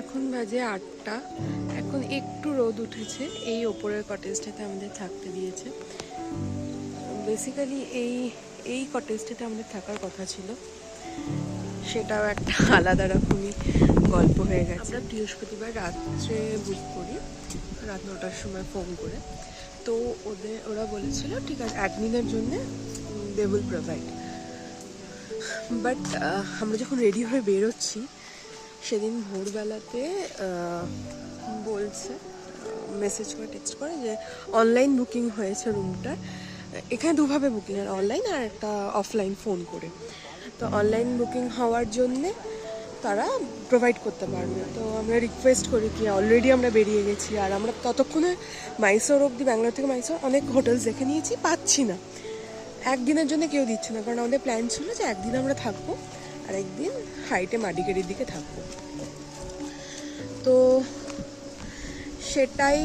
এখন বাজে আটটা। এখন একটু রোদ উঠেছে, এই ওপরের কটেজটাতে আমাদের থাকতে দিয়েছে। বেসিক্যালি এই এই কটেজটাতে আমাদের থাকার কথা ছিল। সেটাও একটা আলাদা রকমই গল্প হয়ে গেছে। আমরা বৃহস্পতিবার রাত্রে বুক করি, রাত নটার সময় ফোন করে। তো ওদের, ওরা বলেছিল, ঠিক আছে অ্যাডমিনের জন্যে দে উইল প্রোভাইড বাট আমরা যখন রেডি হয়ে বেরোচ্ছি, সেদিন ভোরবেলাতে বলছে মেসেজ করে টেক্সট করে যে অনলাইন বুকিং হয়েছে রুমটার এখানে দুভাবে বুকিং আর অনলাইন আর একটা অফলাইন ফোন করে। তো অনলাইন বুকিং হওয়ার জন্যে তারা প্রোভাইড করতে পারবে। তো আমরা রিকোয়েস্ট করি কি অলরেডি আমরা বেরিয়ে গেছি, আর আমরা ততক্ষণে মাইসোর অবধি ব্যাঙ্গালোর থেকে মাইসোর অনেক হোটেলস দেখে নিয়েছি, পাচ্ছি না। একদিনের জন্য কেউ দিচ্ছে না, কারণ আমাদের প্ল্যান ছিল যে একদিন আমরা থাকব আর একদিন হাইটে মাডিকেরির দিকে থাকব। তো সেটাই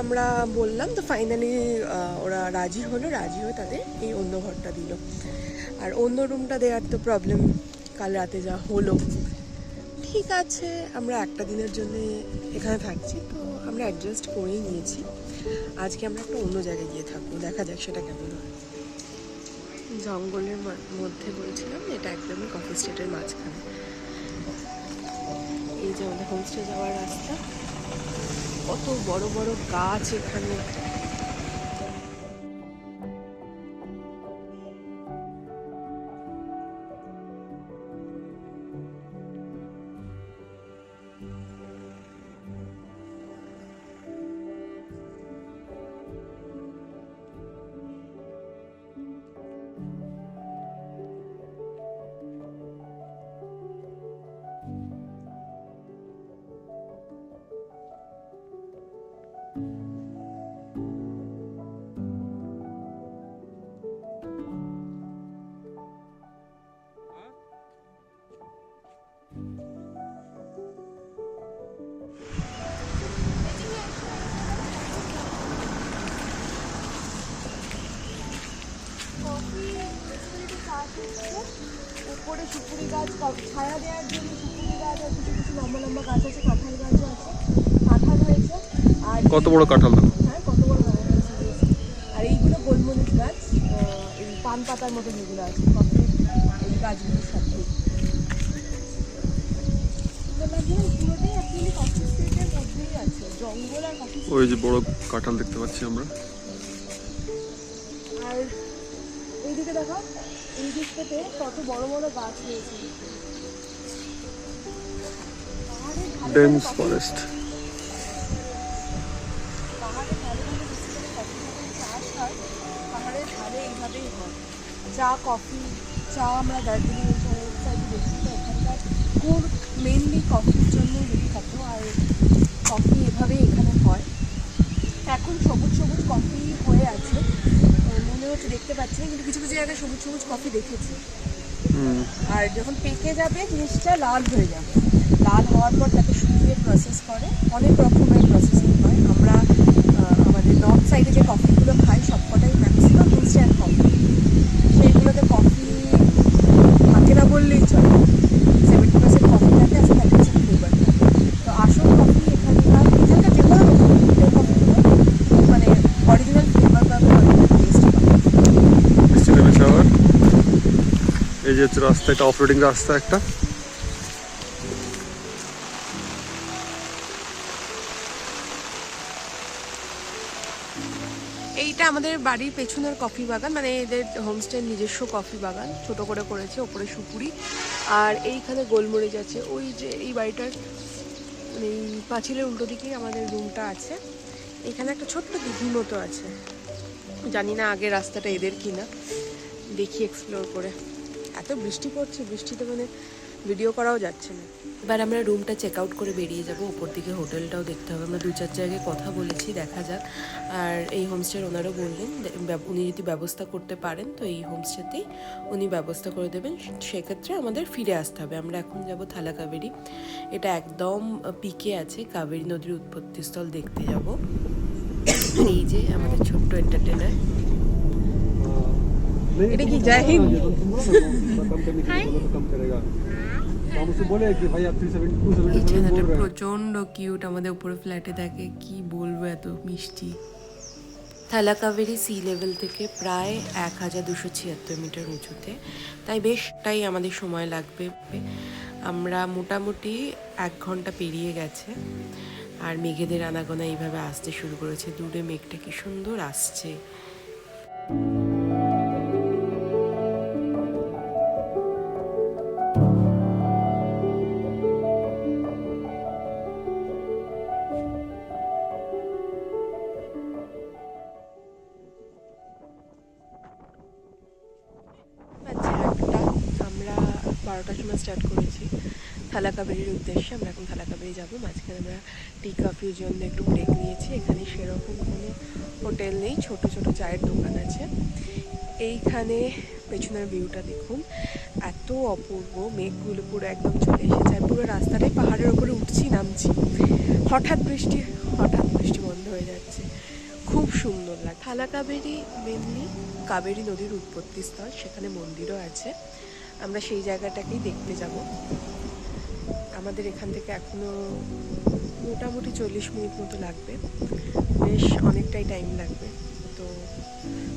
আমরা বললাম, তো ফাইনালি ওরা রাজি হলো, রাজি হয়ে তাদের এই অন্য ঘরটা দিল। আর অন্য রুমটা দেওয়ার তো প্রবলেম কাল রাতে যা হলো। ঠিক আছে, আমরা একটা দিনের জন্য এখানে থাকছি, তো আমরা অ্যাডজাস্ট করেই নিয়েছি। আজকে আমরা একটা অন্য জায়গায় গিয়ে থাকব, দেখা যাক সেটা কেমন জঙ্গলের মধ্যে বলছিলাম এটা একদমই কফি স্টেটের মাঝখানে। এই যে আমাদের হোমস্টে যাওয়ার রাস্তা। কত বড় বড় গাছ এখানে। উপরে সুপুরি গাছ ছায়া দেওয়ার জন্য সুপুরি গাছ আর কিছু কিছু লম্বা লম্বা গাছ আছে কাঁঠাল গাছও আছে। কাঁঠাল হয়েছে। আর কত বড় কাঁঠাল হ্যাঁ কত বড় আর এইগুলো গোলমরিচ গাছ এই পান পাতার মতো যেগুলো আছে এই গাছগুলোর সাথে পুরোটাই অ্যাকচুয়ালি কফি স্টেটের মধ্যেই আছে জঙ্গল আর কফি ওই যে বড় কাঁঠাল দেখতে পাচ্ছি আমরা। আর এইদিকে দেখো এই দিকটাতে কত বড় বড় গাছ রয়েছে। ডেন্স ফরেস্ট পাহাড়ের ধারে এইভাবেই হয়। চা কফি চা আমরা দার্জিলিং সাইডে দেখি এখানকার খুব মেনলি কফির জন্যই কফি এভাবেই এখানে হয়। এখন সবুজ সবুজ কফি হয়ে আছে। মনে হচ্ছে দেখতে পাচ্ছি কিন্তু কিছু কিছু জায়গায় সবুজ সবুজ কফি দেখেছি। আর যখন পেকে যাবে জিনিসটা লাল হয়ে যাবে। লাল হওয়ার পর তাকে শুকিয়ে প্রসেস করে অনেক রকমের প্রসেসিং হয়। আমরা আমাদের নর্থ সাইডে যে কফিগুলো খাই সবকটাই ম্যাক্সিমাম ইনস্ট্যান্ট কফি সেইগুলোতে কফি থাকে না বললেই চলে সেভেন্টি পার্সেন্ট কফি থাকে আর থার্টি পার্সেন্ট ফ্লেভার থাকে তো আসল কফি এখানকার এখানকার যে কোনো রকমের কফিগুলো মানে অরিজিনাল ফ্লেভার পাবে অরিজিনাল টেস্ট পাবে মিষ্টি নেমে শাওয়ার এই যে হচ্ছে রাস্তা এটা অফরোডিং রাস্তা একটা। এইটা আমাদের বাড়ির পেছনের কফি বাগান মানে এদের হোমস্টের নিজস্ব কফি বাগান। ছোট করে করেছে, ওপরে সুপুরি। আর এইখানে গোলমরিচ আছে। ওই যে এই বাড়িটার মানে পাঁচিলের উল্টো দিকেই আমাদের রুমটা আছে। এখানে একটা ছোট্ট দিঘির মতো আছে। জানি না আগে রাস্তাটা এদের কিনা। দেখি এক্সপ্লোর করে। এত বৃষ্টি পড়ছে, বৃষ্টিতে মানে ভিডিও করাও যাচ্ছে না। এবার আমরা রুমটা চেক আউট করে বেরিয়ে যাব। ওপর দিকে হোটেলটাও দেখতে হবে। আমরা দু চার জায়গায় কথা বলেছি, দেখা যাক। আর এই হোমস্টের ওনারও বললেন উনি যদি ব্যবস্থা করতে পারেন, তো এই হোমস্টেতেই উনি ব্যবস্থা করে দেবেন। সেক্ষেত্রে আমাদের ফিরে আসতে হবে। আমরা এখন যাব থালা কাবেরি। এটা একদম পিকে আছে, কাবেরী নদীর উৎপত্তিস্থল দেখতে যাব। এই যে আমাদের ছোট্ট এন্টারটেনার এটা কি জয় হিন্দ? প্রচণ্ড কিউট আমাদের উপরে ফ্ল্যাটে থাকে। কি বলব এত মিষ্টি। থালাকাভেরি সি লেভেল থেকে প্রায় এক হাজার দুশো ছিয়াত্তর মিটার উঁচুতে। তাই বেশটাই আমাদের সময় লাগবে। আমরা মোটামুটি এক ঘণ্টা পেরিয়ে গেছে। আর মেঘেদের আনাগোনা এইভাবে আসতে শুরু করেছে। দূরে মেঘটা কি সুন্দর আসছে। বারোটার সময় স্টার্ট করেছি। থালাকাবেরির উদ্দেশ্যে আমরা এখন থালাকাবেরি যাব। মাঝখানে আমরা টি কফির জন্য একটু ব্রেক নিয়েছি। এখানে সেরকম কোনো হোটেল নেই। ছোট ছোট চায়ের দোকান আছে। এইখানে পেছনের ভিউটা দেখুন। এত অপূর্ব মেঘগুলো পুরো একদম চলে এসেছে। আর পুরো রাস্তাটাই পাহাড়ের ওপরে উঠছি, নামছি। হঠাৎ বৃষ্টি হঠাৎ বৃষ্টি বন্ধ হয়ে যাচ্ছে। খুব সুন্দর লাগে থালা কাবেরি মেনলি কাবেরী নদীর উৎপত্তি স্থল। সেখানে মন্দিরও আছে। আমরা সেই জায়গাটাকেই দেখতে যাব। আমাদের এখান থেকে এখনও মোটামুটি চল্লিশ মিনিট মতো লাগবে। বেশ অনেকটাই টাইম লাগবে। তো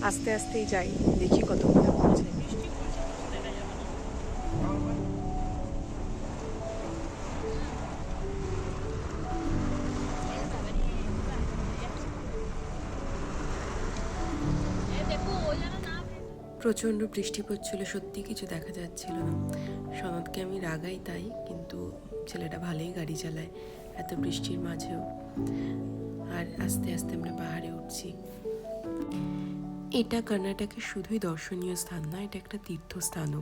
আস্তে আস্তেই যাই, দেখি কতক্ষণে পৌঁছে প্রচণ্ড বৃষ্টি পড়ছিল সত্যি কিছু দেখা যাচ্ছিল না। সনদকে আমি রাগাই তাই, কিন্তু ছেলেটা ভালোই গাড়ি চালায় এত বৃষ্টির মাঝেও। আর আস্তে আস্তে আমরা পাহাড়ে উঠছি। এটা কর্ণাটকের শুধুই দর্শনীয় স্থান না, এটা একটা তীর্থস্থানও।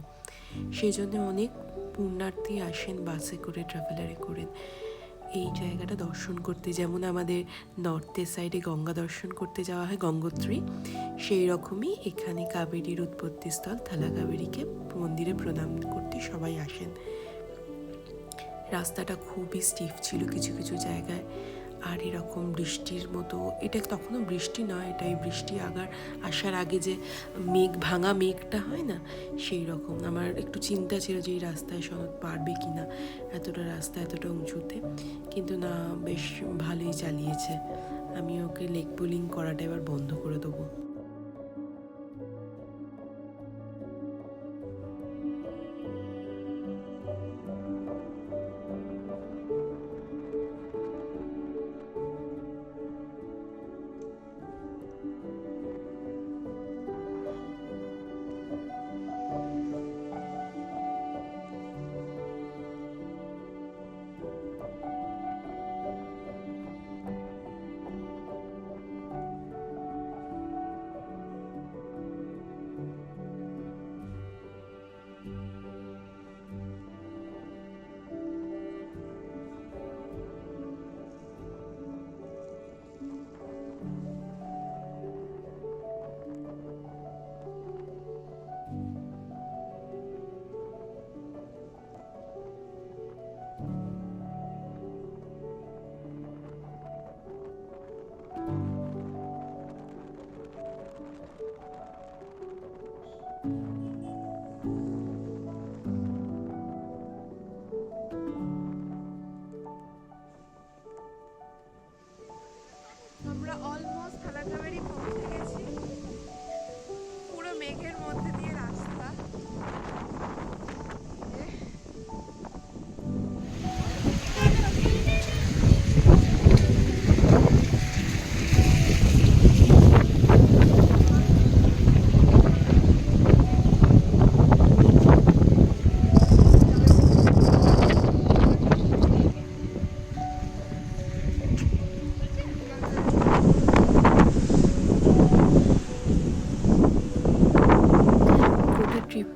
সেই জন্য অনেক পুণ্যার্থী আসেন, বাসে করে ট্রাভেলারে করে এই জায়গাটা দর্শন করতে, যেমন আমাদের নর্থের সাইডে গঙ্গা দর্শন করতে যাওয়া হয়, গঙ্গোত্রী, সেই রকমই এখানে কাবেরীর উৎপত্তিস্থল থালা কাবেরীকে মন্দিরে প্রণাম করতে সবাই আসেন। রাস্তাটা খুবই স্টিফ ছিল কিছু কিছু জায়গায়। আর এরকম বৃষ্টির মতো, এটা তখনও বৃষ্টি নয়, এটাই বৃষ্টি আগার আসার আগে যে মেঘ ভাঙা মেঘটা হয় না, সেই রকম। আমার একটু চিন্তা ছিল যে এই রাস্তায় সনদ পারবে কি না, এতটা রাস্তা, এতটা উঁচুতে। কিন্তু না, বেশ ভালোই চালিয়েছে। আমি ওকে লেগ পুলিং করাটা এবার বন্ধ করে দেবো।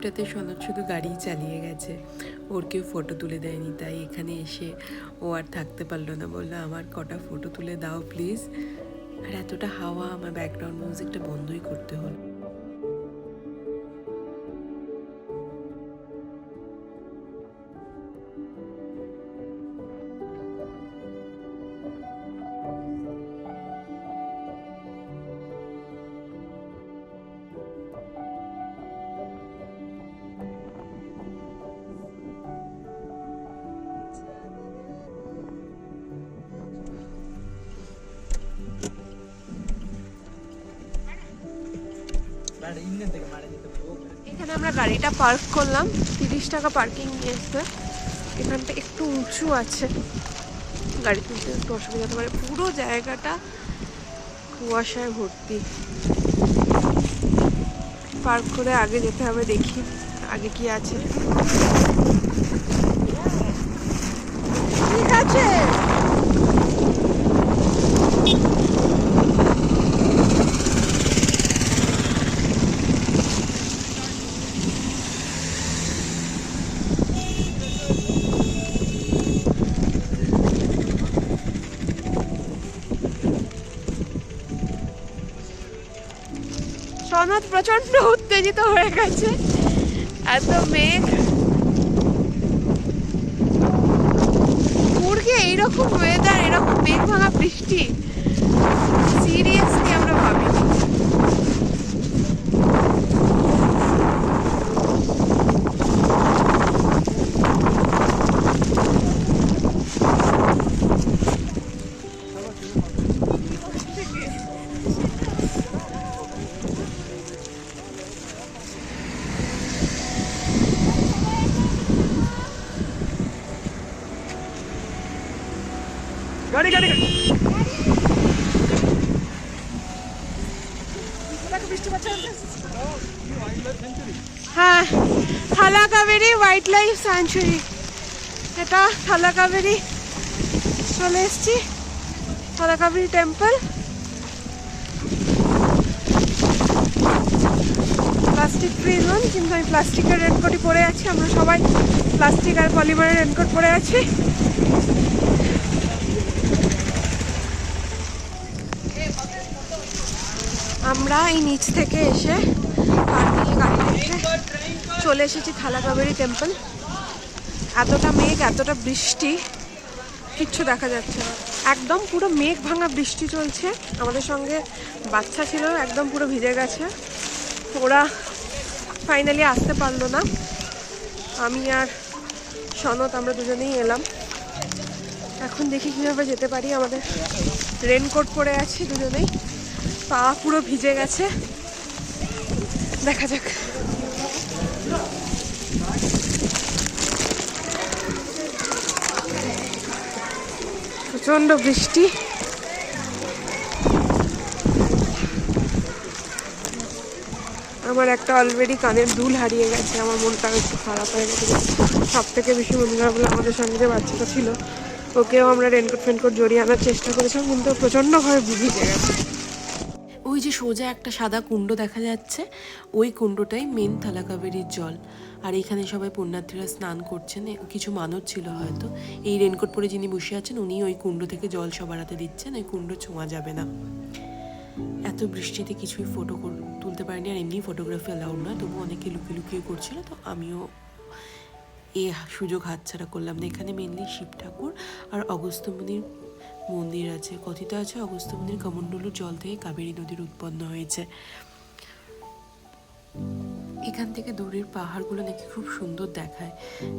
ট্রিপটাতে সনদ শুধু গাড়িই চালিয়ে গেছে। ওর কেউ ফটো তুলে দেয়নি, তাই এখানে এসে ও আর থাকতে পারল না। বলল, আমার কটা ফটো তুলে দাও প্লিজ আর এতটা হাওয়া, আমার ব্যাকগ্রাউন্ড মিউজিকটা বন্ধই করতে হলো। এখানে আমরা গাড়িটা পার্ক করলাম। তিরিশ টাকা পার্কিং নিয়েছে। এখানটা একটু উঁচু আছে। গাড়ি তুলতে একটু অসুবিধা হতে পারে। পুরো জায়গাটা কুয়াশায় ভর্তি। পার্ক করে আগে যেতে হবে দেখি আগে কি আছে। ঠিক আছে। সনদ প্রচণ্ড উত্তেজিত হয়ে গেছে। এত মেঘ। মুরগি এইরকম ওয়েদার এরকম মেঘ ভাঙা বৃষ্টি। সিরিয়াসলি আমরা ভাবিনি গাড়ি গাড়ি গাড়ি হ্যাঁ থালা কাবেরি স্যাঞ্চুরি এটা থালাকাবেরি চলে এসছি। Talakaveri temple plastic free zone কিন্তু আমি প্লাস্টিকের রেনকোটই পরে আছি। আমরা সবাই প্লাস্টিক আর পলিমারের রেনকোট পরে আছি। আমরা এই নিচ থেকে এসে গাড়ি চলে এসেছি থালাকাবেরি টেম্পল এতটা মেঘ, এতটা বৃষ্টি, কিচ্ছু দেখা যাচ্ছে না। একদম পুরো মেঘ ভাঙা বৃষ্টি চলছে। আমাদের সঙ্গে বাচ্চা ছিল, একদম পুরো ভিজে গেছে। ওরা ফাইনালি আসতে পারল না। আমি আর সনত আমরা দুজনেই এলাম। এখন দেখি কীভাবে যেতে পারি। আমাদের রেনকোট পরে আছি দুজনেই। পা পুরো ভিজে গেছে। দেখা যাক। প্রচণ্ড বৃষ্টি। আমার একটা অলরেডি কানের দুল হারিয়ে গেছে, আমার মনটা একটু খারাপ হয়ে গেছে। সব থেকে বেশি মন খারাপ হলো আমাদের সঙ্গে যে বাচ্চাটা ছিল। ওকেও আমরা রেনকোট ফেনকোট জড়িয়ে আনার চেষ্টা করেছিলাম, কিন্তু প্রচণ্ডভাবে ভিজে গেছে। ওই যে সোজা একটা সাদা কুণ্ড দেখা যাচ্ছে, ওই কুণ্ডটাই মেন থালাকাবেরির জল। আর এখানে সবাই পুণ্যার্থীরা স্নান করছেন কিছু মানত ছিল হয়তো। এই রেনকোট পরে যিনি বসে আছেন উনি ওই কুণ্ড থেকে জল সবার হাতে দিচ্ছেন, ওই কুণ্ড ছোঁয়া যাবে না। এত বৃষ্টিতে কিছুই ফটো তুলতে পারিনি, আর এমনি ফটোগ্রাফি অ্যালাউড না তবু অনেকে লুকিয়ে লুকিয়ে করছিল, তো আমিও এ সুযোগ হাতছাড়া করলাম না। এখানে মেনলি শিব ঠাকুর আর অগস্ত্যমুনির মন্দির আছে, কথিত আছে অগস্ত মন্দির কমণ্ডলুর জল থেকে কাবেরী নদীর উৎপন্ন হয়েছে। এখান থেকে দূরের পাহাড়গুলো নাকি খুব সুন্দর দেখায়।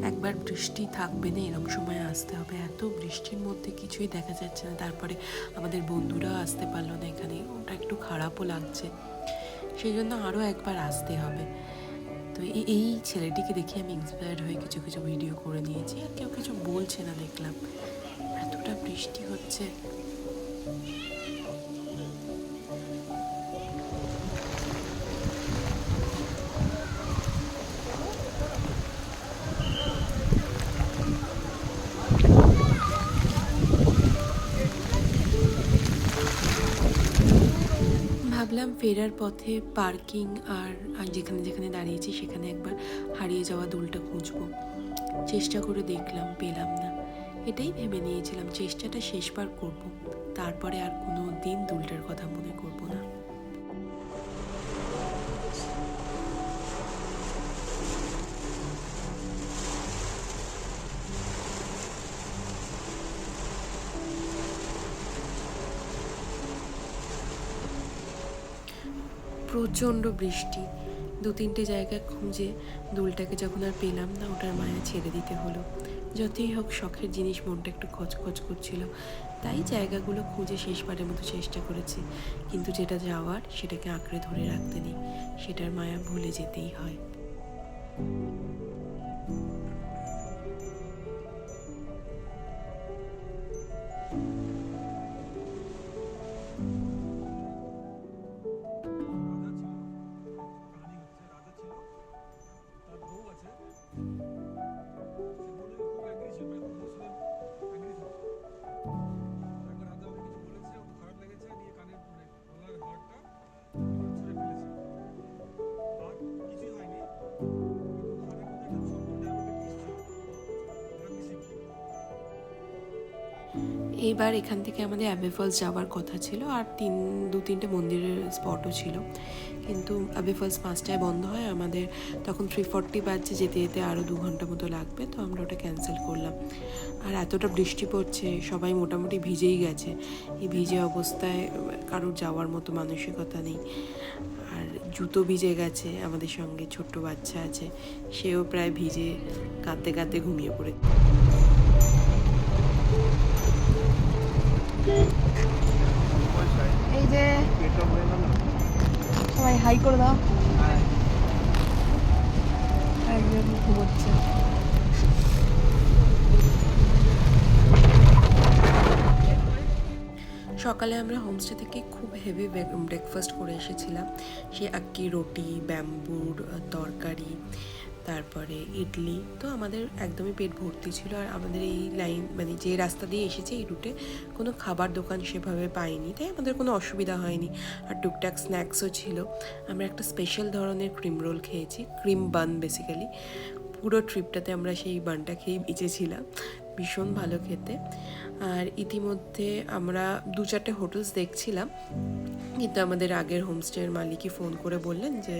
একবার বৃষ্টি থাকবে না এরকম সময় আসতে হবে। এত বৃষ্টির মধ্যে কিছুই দেখা যাচ্ছে না। তারপরে আমাদের বন্ধুরা আসতে পারল না এখানে। ওটা একটু খারাপও লাগছে। সেই জন্য আরও একবার আসতে হবে। তো এই ছেলেটিকে দেখে আমি ইন্সপায়ার্ড হয়ে কিছু কিছু ভিডিও করে নিয়েছি। আর কেউ কিছু বলছে না দেখলাম। বৃষ্টি হচ্ছে। ভাবলাম ফেরার পথে পার্কিং আর যেখানে যেখানে দাঁড়িয়েছি সেখানে একবার হারিয়ে যাওয়া দুলটা খুঁজবো। চেষ্টা করে দেখলাম, পেলাম না। এটাই ভেবে নিয়েছিলাম চেষ্টাটা শেষবার করব। তারপরে আর কোনো দিন দুলটার কথা মনে করব না। প্রচণ্ড বৃষ্টি। দু তিনটে জায়গা খুঁজে দুলটাকে যখন আর পেলাম না, ওটার মায়া ছেড়ে দিতে হলো। যতই হোক শখের জিনিস মনটা একটু খচখচ করছিল, তাই জায়গাগুলো খুঁজে শেষবারের মতো চেষ্টা করেছি। কিন্তু যেটা যাওয়ার, সেটাকে আঁকড়ে ধরে রাখতে নেই। সেটার মায়া ভুলে যেতেই হয়। এইবার এখান থেকে আমাদের অ্যাবে ফলস যাওয়ার কথা ছিল আর তিন, দু, তিনটে মন্দিরের স্পটও ছিল। কিন্তু অ্যাবে ফলস পাঁচটায় বন্ধ হয়, আমাদের তখন থ্রি ফর্টি বাজছে, যেতে যেতে আরও দু ঘণ্টা মতো লাগবে, তো আমরা ওটা ক্যান্সেল করলাম। আর এতটা বৃষ্টি পড়ছে, সবাই মোটামুটি ভিজেই গেছে। এই ভিজে অবস্থায় কারোর যাওয়ার মতো মানসিকতা নেই। আর জুতো ভিজে গেছে, আমাদের সঙ্গে ছোট্ট বাচ্চা আছে, সেও প্রায় ভিজে কাঁদতে কাঁদতে ঘুমিয়ে পড়েছে এই যে সবাই হাই করে দাও। সকালে আমরা হোমস্টে থেকে খুব হেভি ব্রেকফাস্ট করে এসেছিলাম। সে আক্কি, রুটি, ব্যাম্বুর তরকারি তারপরে ইডলি। তো আমাদের একদমই পেট ভর্তি ছিল আর আমাদের এই লাইন মানে যে রাস্তা দিয়ে এসেছে এই রুটে কোনো খাবার দোকান সেভাবে পাইনি। তাই আমাদের কোনো অসুবিধা হয়নি। আর টুকটাক স্ন্যাক্সও ছিল। আমরা একটা স্পেশাল ধরনের ক্রিম রোল খেয়েছি ক্রিম বান বেসিক্যালি পুরো ট্রিপটাতে আমরা সেই বানটা খেয়ে বেঁচেছিলাম। ভীষণ ভালো খেতে। আর ইতিমধ্যে আমরা দু চারটে হোটেলস দেখছিলাম, কিন্তু আমাদের আগের হোমস্টের মালিকই ফোন করে বললেন যে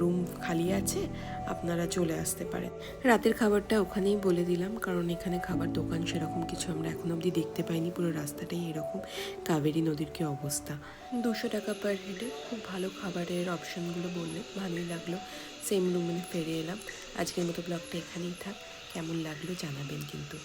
রুম খালি আছে, আপনারা চলে আসতে পারেন। রাতের খাবারটা ওখানেই বলে দিলাম, কারণ এখানে খাবার দোকান সেরকম কিছু আমরা এখন অবধি দেখতে পাইনি, পুরো রাস্তাটাই এরকম, কাবেরী নদীর কি অবস্থা। দুশো টাকা পার হেডে খুব ভালো খাবারের অপশনগুলো বললেন, ভালোই লাগল। সেম রুমে ফিরে এলাম। আজকের মতো ব্লগটা এখানেই থাক। কেমন লাগল জানাবেন কিন্তু।